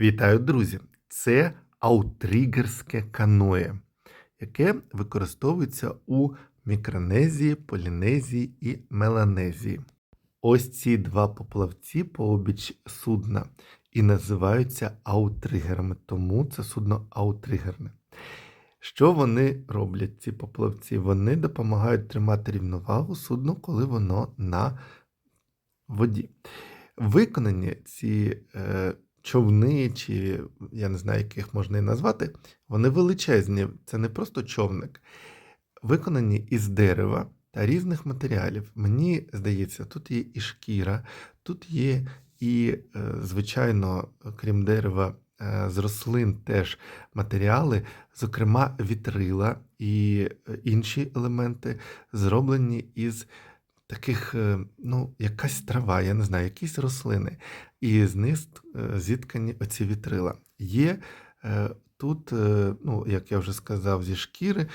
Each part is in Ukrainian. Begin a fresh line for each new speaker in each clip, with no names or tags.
Вітаю, друзі! Це аутригерське каное, яке використовується у Мікронезії, Полінезії і Меланезії. Ось ці два поплавці пообіч судна і називаються аутригерами, тому це судно аутригерне. Що вони роблять, ці поплавці? Вони допомагають тримати рівновагу судну, коли воно на воді. Виконані ці е, човни, чи я не знаю, як їх можна і назвати, вони величезні. Це не просто човник, виконані із дерева та різних матеріалів. Мені здається, тут є і шкіра, тут є і, е, звичайно, крім дерева, е, з рослин теж матеріали, зокрема вітрила і е, інші елементи, зроблені із таких, е, ну, якась трава, я не знаю, якісь рослини. І з них е, зіткані оці вітрила. Є е, тут, ну, як я вже сказав, зі шкіри,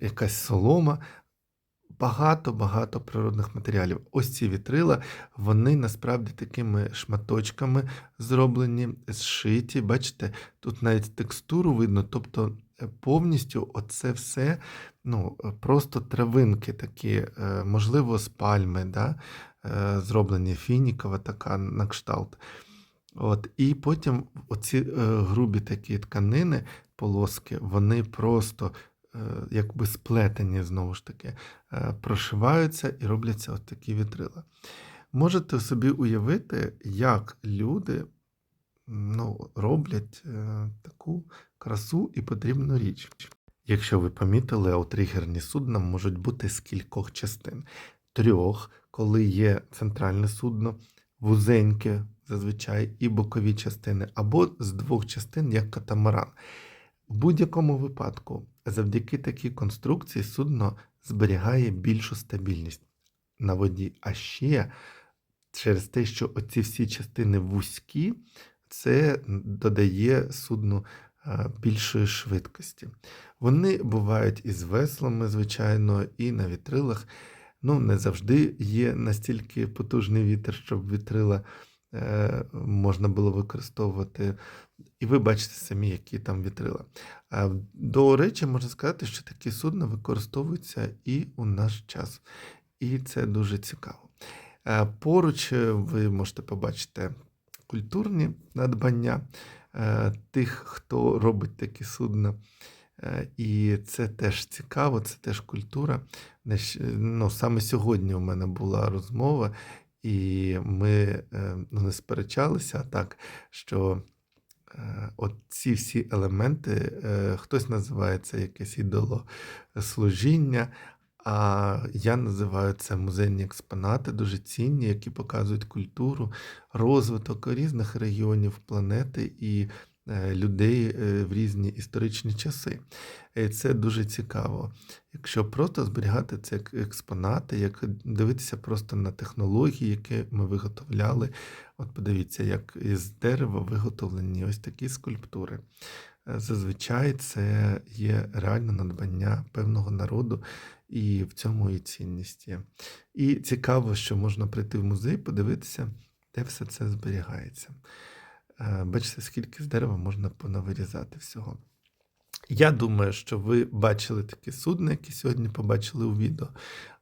якась солома, багато-багато природних матеріалів. Ось ці вітрила, вони насправді такими шматочками зроблені, зшиті. Бачите, тут навіть текстуру видно, тобто повністю оце все ну, просто травинки такі, е, можливо, з пальми, да? е, зроблені фінікова така на кшталт. От, і потім оці е, грубі такі тканини, полоски, вони просто якби сплетені знову ж таки, прошиваються і робляться от такі вітрила. Можете собі уявити, як люди ну, роблять е, таку красу і потрібну річ. Якщо ви помітили, аутригерні судна можуть бути з кількох частин. Трьох, коли є центральне судно, вузеньке зазвичай і бокові частини, або з двох частин, як катамаран. В будь-якому випадку, завдяки такій конструкції судно зберігає більшу стабільність на воді. А ще через те, що оці всі частини вузькі, це додає судну е, більшої швидкості. Вони бувають і з веслами, звичайно, і на вітрилах. Ну, не завжди є настільки потужний вітер, щоб вітрила е, можна було використовувати. І ви бачите самі, які там вітрила. А, До речі, можна сказати, що такі судна використовуються і у наш час. І це дуже цікаво. Е, Поруч е, ви можете побачити культурні надбання е, тих, хто робить такі судна. Е, І це теж цікаво, це теж культура. Ну, саме сьогодні у мене була розмова, і ми е, ну, не сперечалися, так, що от ці всі елементи, хтось називає це якесь ідолослужіння, а я називаю це музейні експонати, дуже цінні, які показують культуру, розвиток різних регіонів планети і е, людей е, в різні історичні часи. І це дуже цікаво. Якщо просто зберігати як експонати, як дивитися просто на технології, які ми виготовляли. От подивіться, як із дерева виготовлені ось такі скульптури. Е, Зазвичай це є реально надбання певного народу, і в цьому і цінність є. І цікаво, що можна прийти в музей, подивитися, де все це зберігається. Е, Бачите, скільки з дерева можна понавирізати всього. Я думаю, що ви бачили такі судна, які сьогодні побачили у відео,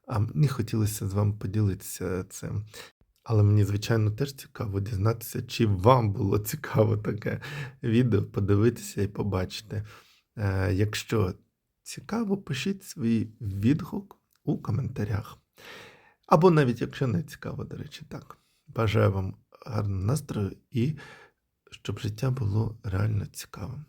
а мені хотілося з вами поділитися цим. Але мені, звичайно, теж цікаво дізнатися, чи вам було цікаво таке відео, подивитися і побачити. Е, Якщо цікаво, пишіть свій відгук у коментарях. Або навіть якщо не цікаво, до речі, так. Бажаю вам гарного настрою і щоб життя було реально цікавим.